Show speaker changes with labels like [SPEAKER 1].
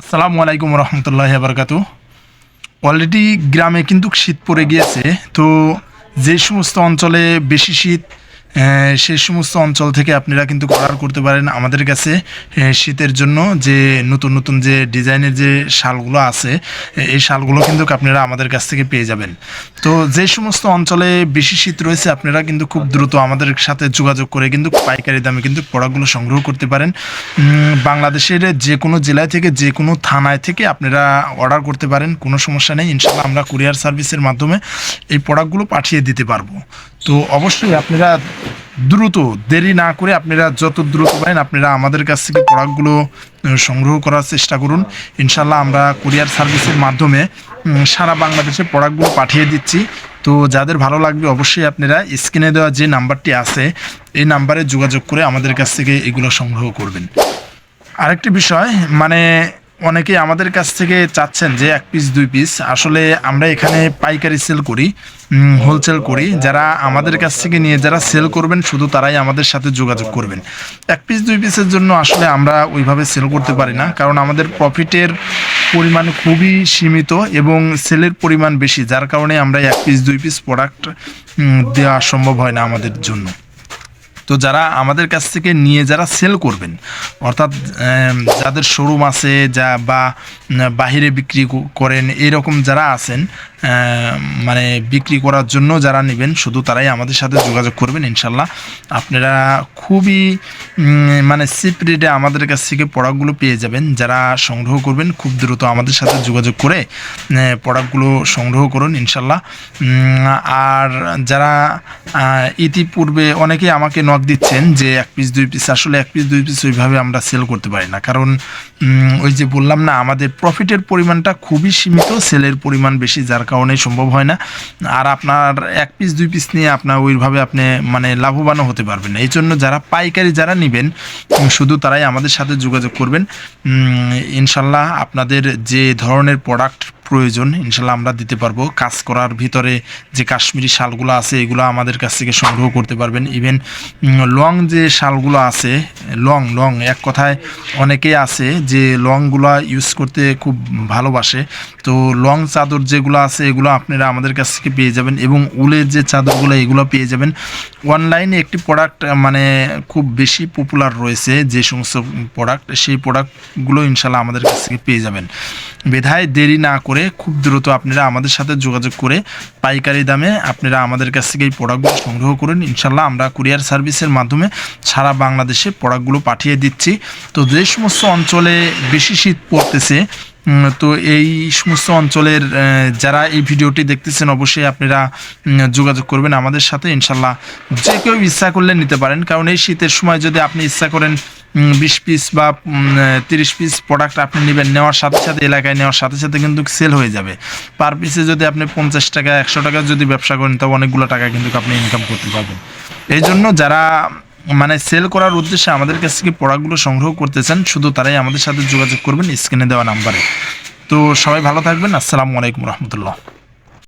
[SPEAKER 1] আসসালামু আলাইকুম রহমতুল্লাহ বারকাত অলরেডি গ্রামে কিন্তু শীত পড়ে গিয়েছে, তো যে সমস্ত অঞ্চলে বেশি শীত সেই সমস্ত অঞ্চল থেকে আপনারা কিন্তু অর্ডার করতে পারেন আমাদের কাছে শীতের জন্য যে নতুন নতুন যে ডিজাইনের যে শালগুলো আছে এই শালগুলো কিন্তু আপনারা আমাদের কাছ থেকে পেয়ে যাবেন। তো যে সমস্ত অঞ্চলে বেশি শীত রয়েছে, আপনারা কিন্তু খুব দ্রুত আমাদের সাথে যোগাযোগ করে কিন্তু পাইকারি দামে কিন্তু প্রোডাক্টগুলো সংগ্রহ করতে পারেন। বাংলাদেশের যে কোনো জেলায় থেকে, যে কোনো থানায় থেকে আপনারা অর্ডার করতে পারেন, কোনো সমস্যা নেই। ইনশাল্লাহ আমরা কুরিয়ার সার্ভিসের মাধ্যমে এই প্রোডাক্টগুলো পাঠিয়ে দিতে পারব। তো অবশ্যই আপনারা দ্রুত, দেরি না করে আপনারা যত দ্রুত পারেন আপনারা আমাদের কাছ থেকে প্রোডাক্টগুলো সংগ্রহ করার চেষ্টা করুন। ইনশাল্লাহ আমরা কুরিয়ার সার্ভিসের মাধ্যমে সারা বাংলাদেশে প্রোডাক্টগুলো পাঠিয়ে দিচ্ছি। তো যাদের ভালো লাগবে অবশ্যই আপনারা স্ক্রিনে দেওয়া যে নাম্বারটি আছে, এই নাম্বারে যোগাযোগ করে আমাদের কাছ থেকে এগুলো সংগ্রহ করবেন। আরেকটি বিষয় মানে অনেকেই আমাদের কাছ থেকে চাচ্ছেন যে এক পিস দুই পিস আসলে আমরা এখানে পাইকারি সেল করি হোলসেল করি। যারা আমাদের কাছ থেকে নিয়ে যারা সেল করবেন, শুধু তারাই আমাদের সাথে যোগাযোগ করবেন। এক পিস দুই পিসের জন্য আসলে আমরা ওইভাবে সেল করতে পারি না, কারণ আমাদের প্রফিটের পরিমাণ খুবই সীমিত এবং সেলের পরিমাণ বেশি, যার কারণে আমরা এক পিস দুই পিস প্রোডাক্ট দেওয়া সম্ভব হয় না আমাদের জন্য। তো যারা আমাদের কাছ থেকে নিয়ে যারা সেল করবেন, অর্থাৎ যাদের শোরুম আছে, যা বা বাহিরে বিক্রি করেন, এরকম যারা আছেন মানে বিক্রি করার জন্য যারা নেবেন, শুধু তারাই আমাদের সাথে যোগাযোগ করবেন, ইনশাল্লাহ। আপনারা খুবই মানে সিপ রেটে আমাদের কাছ থেকে প্রোডাক্টগুলো পেয়ে যাবেন। যারা সংগ্রহ করবেন, খুব দ্রুত আমাদের সাথে যোগাযোগ করে প্রোডাক্টগুলো সংগ্রহ করুন, ইনশাল্লাহ। আর যারা ইতিপূর্বে অনেকেই আমাকে নক দিচ্ছেন যে এক পিস দুই পিস আসলে এক পিস দুই পিস ওইভাবে আমরা সেল করতে পারি না। কারণ ওই যে বললাম না, আমাদের প্রফিটের পরিমাণটা খুবই সীমিত সেলের পরিমাণ বেশি, যার কারণে সম্ভব হয় না। আর আপনার এক পিস দুই পিস নিয়ে আপনার ওইভাবে আপনি মানে লাভবানও হতে পারবেন না। এই জন্য যারা পাইকারি যারা নেবেন শুধু তারাই আমাদের সাথে যোগাযোগ করবেন। ইনশাল্লাহ আপনাদের যে ধরনের প্রোডাক্ট প্রয়োজন, ইনশাল্লাহ আমরা দিতে পারব। কাজ করার ভিতরে যে কাশ্মীরি শালগুলো আছে, এগুলো আমাদের কাছ থেকে সংগ্রহ করতে পারবেন। ইভেন লং যে শালগুলো আছে, লং লং, এক কথায় অনেকেই আছে যে লংগুলো ইউজ করতে খুব ভালোবাসে। তো লং চাদর যেগুলো আছে, এগুলো আপনারা আমাদের কাছ থেকে পেয়ে যাবেন এবং উলের যে চাদরগুলো, এগুলো পেয়ে যাবেন। অনলাইনে একটি প্রোডাক্ট মানে খুব বেশি পপুলার রয়েছে যে সমস্ত প্রোডাক্ট সেই প্রোডাক্টগুলো ইনশাল্লাহ আমাদের কাছ থেকে পেয়ে যাবেন। বেধায় দেরি না করে খুব দ্রুত আপনারা আমাদের সাথে যোগাযোগ করে পাইকারি দামে আপনারা আমাদের কাছ থেকে এই প্রোডাক্টগুলো সংগ্রহ করুন। ইনশাল্লাহ আমরা কুরিয়ার সার্ভিসের মাধ্যমে সারা বাংলাদেশে প্রোডাক্টগুলো পাঠিয়ে দিচ্ছি। তো যে সমস্ত অঞ্চলে বেশি শীত পড়তেছে তো এই সমস্ত অঞ্চলের যারা এই ভিডিওটি দেখতেছেন, অবশ্যই আপনারা যোগাযোগ করবেন আমাদের সাথে, ইনশাল্লাহ। যে কেউ ইচ্ছা করলে নিতে পারেন, কারণ এই শীতের সময় যদি আপনি ইচ্ছা করেন বিশ পিস বা তিরিশ পিস প্রোডাক্ট আপনি নেবেন, নেওয়ার সাথে সাথে, এলাকায় নেওয়ার সাথে সাথে কিন্তু সেল হয়ে যাবে। পার পিসে যদি আপনি পঞ্চাশ টাকা, একশো টাকা যদি ব্যবসা করেন তবে অনেকগুলো টাকা কিন্তু আপনি ইনকাম করতে পারবেন। এই জন্য যারা মানে সেল করার উদ্দেশ্যে আমাদের কাছ থেকে প্রোডাক্টগুলো সংগ্রহ করতে চান শুধু তারাই আমাদের সাথে যোগাযোগ করবেন স্ক্রিনে দেওয়া নাম্বারে তো সবাই ভালো থাকবেন, আসসালামু আলাইকুম রহমতুল্লাহ।